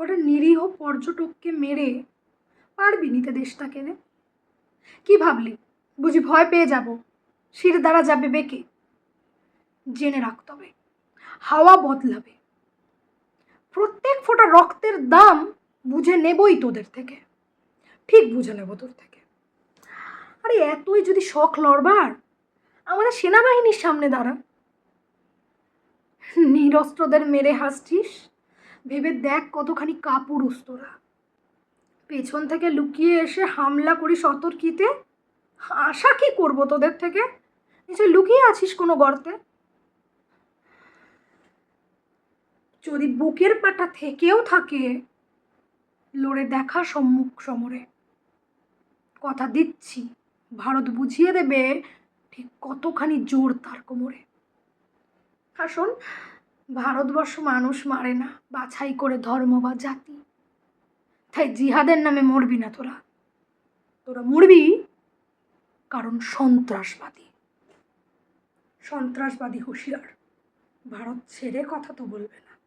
কটা নিরীহ পর্যটককে মেরে পারবি নিতে দেশটাকে রে? কি ভাবলি? বুঝি ভয় পেয়ে যাব। শির দ্বারা যাবে বেঁকে? জেনে রাখ তবে, হাওয়া বদলাবে। প্রত্যেক ফোঁটা রক্তের দাম বুঝে নেবই তোদের থেকে। ঠিক বুঝে নেব তোর থেকে। আরে, এতই যদি শখ লড়বার, আমাদের সেনাবাহিনীর সামনে দাঁড়া। নিরস্ত্রদের মেরে হাসছিস? ভেবে দেখ কতখানি কাপুরুষ তোরা। পেছন থেকে লুকিয়ে এসে হামলা করি সতর্কিতে আশা কি করব তোদের থেকে? নিশ্চয় লুকিয়ে আছিস কোনো গর্তে? যদি বুকের পাটা থেকেও থাকে, লড়ে দেখা সম্মুখ সমরে। কথা দিচ্ছি, ভারত বুঝিয়ে দেবে ঠিক কতখানি জোর তার কোমরে। আসুন ভারতবর্ষ মানুষ মারে না, বাছাই করে ধর্ম বা জাতি। তাই জিহাদের নামে মরবি না তোরা। তোরা মরবি কারণ সন্ত্রাসবাদী। সন্ত্রাসবাদী হুঁশিয়ার। ভারত ছেড়ে কথা তো বলবে না।